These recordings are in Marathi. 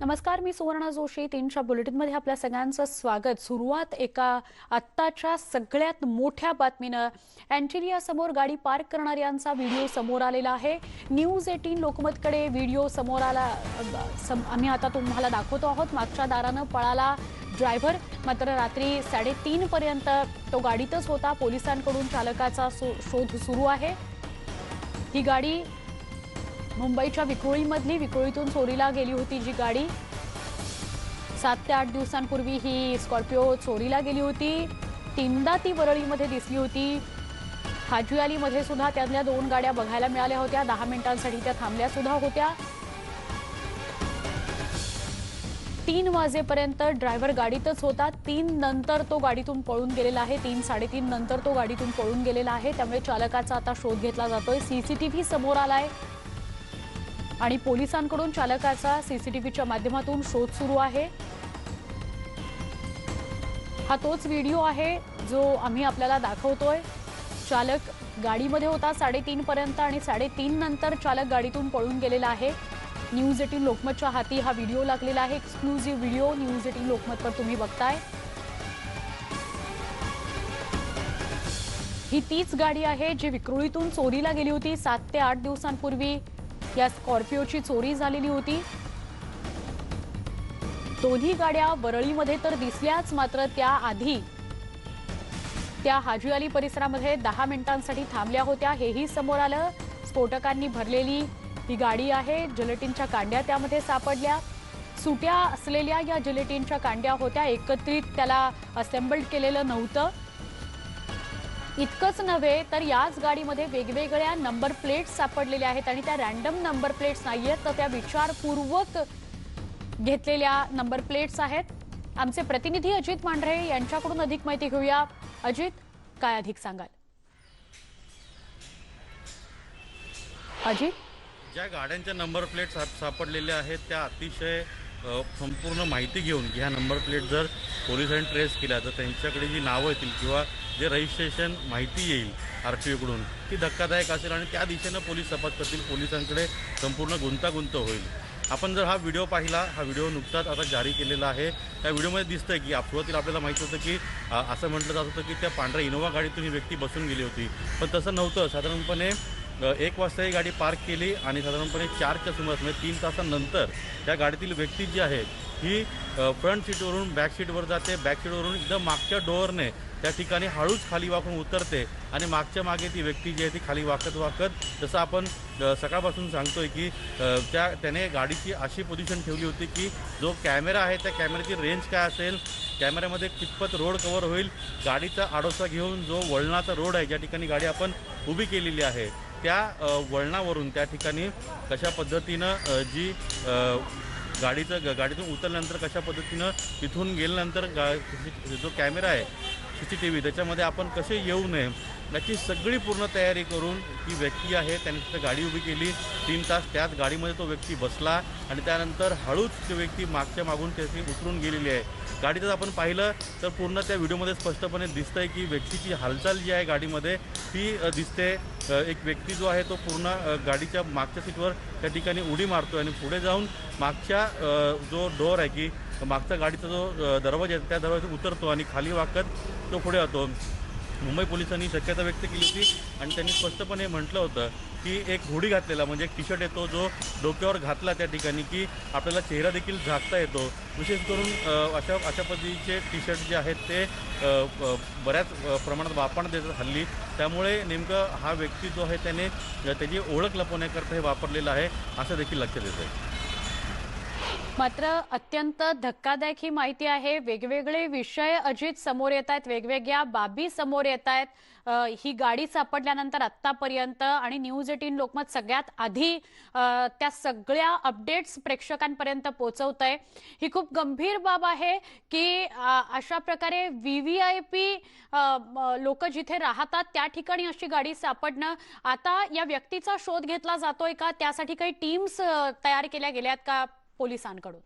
नमस्कार मी सुवर्णा जोशी. तीनच्या बुलेटिनमध्ये आपल्या सगळ्यांचं स्वागत. सुरुवात एका आत्ताच्या सगळ्यात मोठ्या बातमीनं. अँटिलिया समोर गाडी पार्क करणाऱ्यांचा व्हिडिओ समोर आलेला आहे. न्यूज एटीन लोकमतकडे व्हिडिओ समोर आला. सम- आम्ही आता तुम्हाला दाखवतो आहोत. मागच्या दारानं पळाला ड्रायव्हर. मात्र रात्री साडेतीन पर्यंत तो गाडीतच होता. पोलिसांकडून चालकाचा सो- शोध सुरू आहे. ही गाडी मुंबईच्या विक्रोळीमधली विक्रोळीतून चोरीला गेली होती जी गाडी. सात ते आठ दिवसांपूर्वी ही स्कॉर्पिओ चोरीला गेली होती. तीनदा ती वरळीमध्ये दिसली होती. हाजुयालीमध्ये सुद्धा त्यातल्या दोन गाड्या बघायला मिळाल्या होत्या. दहा मिनिटांसाठी त्या थांबल्या सुद्धा होत्या. तीन वाजेपर्यंत ड्रायव्हर गाडीतच होता. तीन नंतर तो गाडीतून पळून गेलेला आहे. तीन साडेतीन नंतर तो गाडीतून पळून गेलेला आहे. त्यामुळे चालकाचा आता शोध घेतला जातोय. सीसीटीव्ही समोर आलाय. आणि पोलिसांकडून चालकाचा सीसीटीव्हीच्या माध्यमातून शोध सुरू आहे. हा तोच व्हिडिओ आहे जो आम्ही आपल्याला दाखवतोय. चालक गाडीमध्ये होता साडेतीन पर्यंत आणि साडेतीन नंतर चालक गाडीतून पळून गेलेला आहे. न्यूज एटीन लोकमतच्या हाती हा व्हिडिओ लागलेला आहे. एक्सक्लुझिव्ह व्हिडिओ न्यूज एटीन लोकमतवर तुम्ही बघताय. ही तीच गाडी आहे जी विक्रोळीतून चोरीला गेली होती सात ते आठ दिवसांपूर्वी. या स्कॉर्पिओची चोरी झालेली होती. दोन्ही गाड्या वरळीमध्ये तर दिसल्याच मात्र त्याआधी. त्या हाजीअली परिसरामध्ये दहा मिनिटांसाठी थांबल्या होत्या. हेही समोर आलं. स्फोटकांनी भरलेली ही गाडी आहे. जिलेटिनच्या कांड्या त्यामध्ये सापडल्या. सुट्या असलेल्या या जिलेटिनच्या कांड्या होत्या. एकत्रित त्याला असेंबल्ड केलेलं नव्हतं. इतकंच नव्हे तर याच गाडीमध्ये वेगवेगळ्या नंबर प्लेट्स सापडलेल्या आहेत आणि त्या रॅन्डम नंबर प्लेट्स नाही आहेत तर त्या विचारपूर्वक घेतलेल्या नंबर प्लेट्स आहेत. आमचे प्रतिनिधी अजित मांढरे यांच्याकडून अधिक माहिती घेऊया. अजित काय अधिक सांगाल? अजित? ज्या गाड्यांच्या नंबर प्लेट सापडलेल्या आहेत त्या अतिशय संपूर्ण माहिती घेऊन ह्या नंबर प्लेट जर पोलिसांनी ट्रेस केल्या तर त्यांच्याकडे जी नावं येतील किंवा जे रजिस्ट्रेशन माहिती येईल आर टी ओकडून ती धक्कादायक असेल आणि त्या दिशेनं पोलीस तपास करतील पोलिसांकडे संपूर्ण गुंतागुंत होईल. आपण जर हा व्हिडिओ पाहिला हा व्हिडिओ नुकताच आता जारी केलेला आहे. त्या व्हिडिओमध्ये दिसतं की सुरुवातीला आपल्याला माहिती होतं की असं म्हटलं जात होतं की त्या पांढऱ्या इनोवा गाडीतून ही व्यक्ती बसून गेली होती. पण तसं नव्हतं. साधारणपणे एक वाजता ही गाडी पार्क केली आणि साधारणपणे चारच्या सुमारास म्हणजे तीन तासानंतर त्या गाडीतील व्यक्ती जी आहे ही फ्रंट सीटवरून बॅक सीटवर जाते. बॅक सीटवरून एकदम मागच्या डोअरने त्या ठिकाणी हळूच खाली वाकून उतरते आणि मागच्या मागे ती व्यक्ती जी आहे ती खाली वाकत वाकत जसं आपण सकाळपासून सांगतोय की त्या त्याने गाडीची अशी पोझिशन ठेवली होती की जो कॅमेरा आहे त्या कॅमेऱ्याची रेंज काय असेल कॅमेऱ्यामध्ये कितपत रोड कवर होईल गाडीचा आडोसा घेऊन जो वळणाचा रोड आहे ज्या ठिकाणी गाडी आपण उभी केलेली आहे त्या वळणावरून त्या ठिकाणी कशा पद्धतीनं जी गाडीचं ग- गाडीतून उतरल्यानंतर कशा पद्धतीनं तिथून गेल्यानंतर गा जो कॅमेरा आहे सी सी टी व्ही त्याच्यामध्ये आपण कसे येऊ नये याची सगळी पूर्ण तयारी करून ती व्यक्ती आहे त्याने तिथं गाडी उभी केली तीन तास त्याच गाडीमध्ये तो व्यक्ती बसला आणि त्यानंतर हळूच ती व्यक्ती मागच्या मागून त्याची उतरून गेलेली आहे. गाडीचं जर आपण पाहिलं तर पूर्ण त्या व्हिडिओमध्ये स्पष्टपणे दिसतंय की व्यक्तीची हालचाल जी आहे गाडीमध्ये ती दिसते. एक व्यक्ती जो आहे तो पूर्ण गाडीच्या मागच्या सीटवर त्या ठिकाणी उडी मारतो आणि पुढे जाऊन मागच्या जो डोअर आहे की मागचा गाडीचा जो दरवाजा आहे त्या दरवाजा उतरतो आणि खाली वाकत तो पुढे जातो. मुंबई पोलिसांनी शक्यता व्यक्त केली होती आणि त्यांनी स्पष्टपणे म्हटलं होतं की एक हुडी घातलेला म्हणजे एक टी शर्ट येतो जो डोक्यावर घातला त्या ठिकाणी की आपल्याला चेहरा देखील झाकता येतो. विशेष करून अशा अशा पद्धतीचे टी शर्ट जे आहेत ते बऱ्याच प्रमाणात वापरण्यात येतात हल्ली. त्यामुळे नेमकं हा व्यक्ती जो आहे त्याने त्याची ओळख लपवण्याकरता हे वापरलेलं आहे असं देखील लक्षात येतं आहे मात्र अत्यंत धक्कादायक ही माहिती आहे. वेगवेगळे विषय अजित समोर येत आहेत. वेगवेगळ्या बाबी समोर येत आहेत. ही गाडी सापडल्यानंतर आतापर्यंत आणि न्यूज एटीन लोकमत सगळ्यात आधी त्या सगळ्या अपडेट्स प्रेक्षकांपर्यंत पोहोचवत आहे ही खूप गंभीर बाब आहे की अशा प्रकारे व्ही व्ही आय पी लोक जिथे राहतात त्या ठिकाणी अशी गाडी सापडणं. आता या व्यक्तीचा शोध घेतला जातोय का? त्यासाठी काही टीम्स तयार केल्या गेल्यात का? पोलिसांकडून.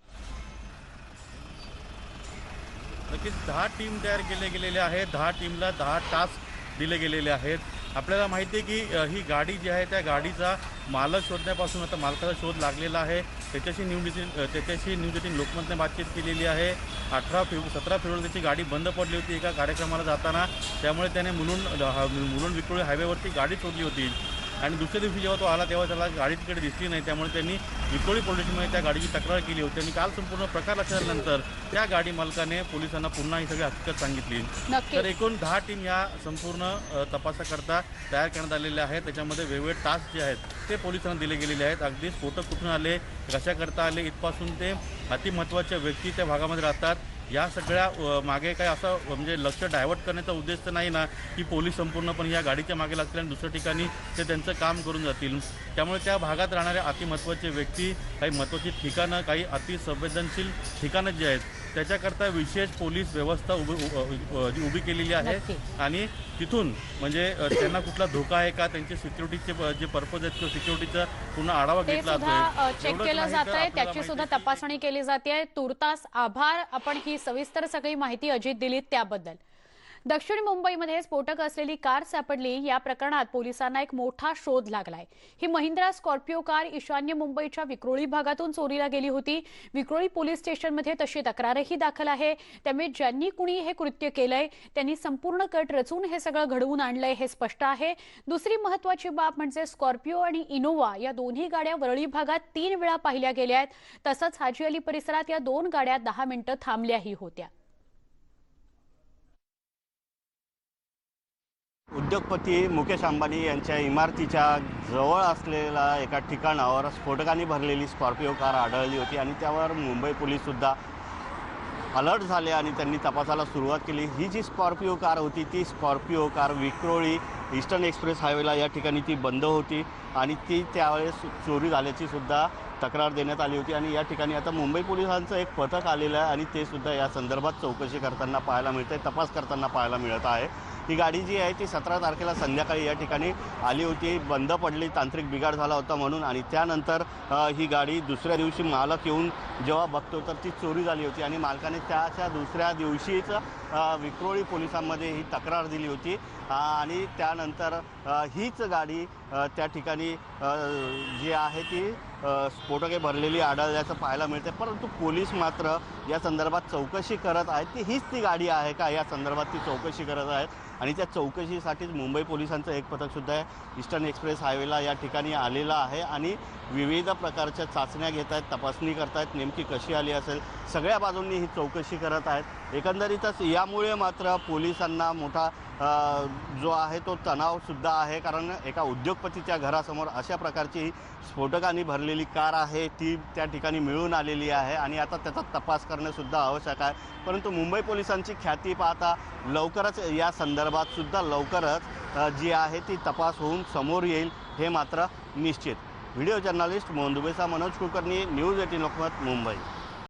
नक्कीच दहा टीम तयार केले गेलेले आहेत. दहा टीमला दहा टास्क दिले गेलेले आहेत. आपल्याला माहिती आहे की ही गाडी जी आहे त्या गाडीचा मालक शोधण्यापासून आता मालकाचा शोध लागलेला आहे. त्याच्याशी न्यूज एटीन त्याच्याशी न्यूज एटीन लोकमतने बातचीत केलेली आहे. अठरा फेब्रु सतरा फेब्रुवारी त्याची गाडी बंद पडली होती एका कार्यक्रमाला जाताना. त्यामुळे त्याने मुलुंड मुलून मुलुंड विक्रोळी हायवेवरती गाडी शोधली होती. आणि दुसऱ्या दिवशी जेव्हा तो आला तेव्हा त्याला गाडी तिकडे दिसली नाही. त्यामुळे त्यांनी विक्रोळी पोलीस स्टेशनमध्ये त्या गाडीची तक्रार केली होती आणि काल संपूर्ण प्रकार लक्षानंतर त्या गाडी मालकाने पोलिसांना पुन्हा ही सगळी हकीकत सांगितली. तर एकूण दहा टीम या संपूर्ण तपासाकरता तयार करण्यात आलेल्या आहेत. त्याच्यामध्ये वेगवेगळे टास्क जे आहेत ते पोलिसांना दिले गेलेले आहेत. अगदी स्फोटक कुठून आले कशा करता आले इथपासून ते अतिमहत्त्वाच्या व्यक्ती त्या भागामध्ये राहतात. या सगळ्या मागे काय असं म्हणजे लक्ष डायव्हर्ट करण्याचा उद्देश तर नाही ना की पोलीस संपूर्णपणे या गाडीच्या मागे लागतील आणि दुसऱ्या ठिकाणी ते त्यांचं काम करून जातील. त्यामुळे त्या भागात राहणाऱ्या अतिमहत्त्वाचे व्यक्ती काही महत्त्वाची ठिकाणं काही अतिसंवेदनशील ठिकाणं जी आहेत त्याच्याकरता विशेष पोलीस व्यवस्था उभी जी उभी केलेली आहे. आणि तिथून म्हणजे त्यांना कुठला धोका आहे का त्यांचे सिक्युरिटीचे जे पर्पज आहेत किंवा सिक्युरिटीचा पूर्ण आढावा घेतला. चेक केलं जात आहे त्याची सुद्धा तपासणी केली जाते. तुर्तास आभार. आपण ही सविस्तर सगळी माहिती अजित दिलीत त्याबद्दल. दक्षिण मुंबईमध्ये स्फोटक असलेली कार सापडली. या प्रकरणात पोलिसांना एक मोठा शोध लागलाय. ही महिंद्रा स्कॉर्पिओ कार ईशान्य मुंबईच्या विक्रोळी भागातून चोरीला गेली होती. विक्रोळी पोलीस स्टेशनमध्ये तशी तक्रारही दाखल आहे. त्यामुळे ज्यांनी कुणी हे कृत्य केलंय त्यांनी संपूर्ण कट रचून हे सगळं घडवून आणलंय हे स्पष्ट आहे. दुसरी महत्वाची बाब म्हणजे स्कॉर्पिओ आणि इनोवा या दोन्ही गाड्या वरळी भागात तीन वेळा पाहिल्या गेल्या आहेत. तसंच हाजी अली परिसरात या दोन गाड्या दहा मिनिटं थांबल्याही होत्या. उद्योगपती मुकेश अंबानी यांच्या इमारतीच्या जवळ असलेल्या एका ठिकाणावर स्फोटकांनी भरलेली स्कॉर्पिओ कार आढळली होती आणि त्यावर मुंबई पोलीससुद्धा अलर्ट झाले आणि त्यांनी तपासाला सुरुवात केली. ही जी स्कॉर्पिओ कार होती ती Scorpio car Vikhroli eastern express हायवेला या ठिकाणी ती बंद होती आणि ती त्यावेळेस चोरी झाल्याची सुद्धा तक्रार देण्यात आली होती. आणि या ठिकाणी आता मुंबई पोलिसांचं एक पथक आलेलं आहे आणि ते सुद्धा या संदर्भात चौकशी करताना पाहायला मिळते तपास करताना पाहायला मिळत आहे. ही गाडी जी आहे ती सतरा तारखेला संध्याकाळी या ठिकाणी आली होती. बंद पडली तांत्रिक बिघाड झाला होता म्हणून आणि त्यानंतर ही गाडी दुसऱ्या दिवशी मालक येऊन जेव्हा बघतो तर ती चोरी झाली होती आणि मालकाने त्याच्या दुसऱ्या दिवशीच विक्रोळी पोलिसांमध्ये ही तक्रार दिली होती. आणि त्यानंतर हीच गाडी त्या ठिकाणी जी आहे ती स्फोटके भरलेली आढळल्याचं पाहायला मिळते. परंतु पोलीस मात्र या संदर्भात चौकशी करत आहेत की हीच ती गाडी आहे का? या संदर्भात ती चौकशी करत आहेत. आणि त्या चौकशीसाठीच मुंबई पोलिसांचं एक पथकसुद्धा आहे. ईस्टर्न एक्सप्रेस हायवेला या ठिकाणी आलेलं आहे आणि विविध प्रकारच्या चाचण्या घेत आहेत तपासणी करत आहेत. नेमकी कशी आली असेल? सगळ्या बाजूंनी ही चौकशी करत आहेत. एकंदरीतच यामुळे मात्र पोलिसांना मोठा जो आहे तो तणावसुद्धा आहे. कारण एका उद्योगपतीच्या घरासमोर अशा प्रकारची स्फोटकांनी भरलेली कार आहे ती त्या ठिकाणी मिळून आलेली आहे आणि आता त्याचा तपास करणंसुद्धा आवश्यक आहे. परंतु मुंबई पोलिसांची ख्याती पाहता लवकरच या संदर्भात सुद्धा लवकरच जी आहे ती तपास होऊन समोर येईल हे मात्र निश्चित. व्हिडिओ जर्नलिस्ट मोहन दुबेसा मनोज कुलकर्णी न्यूज एटीन लोकमत मुंबई.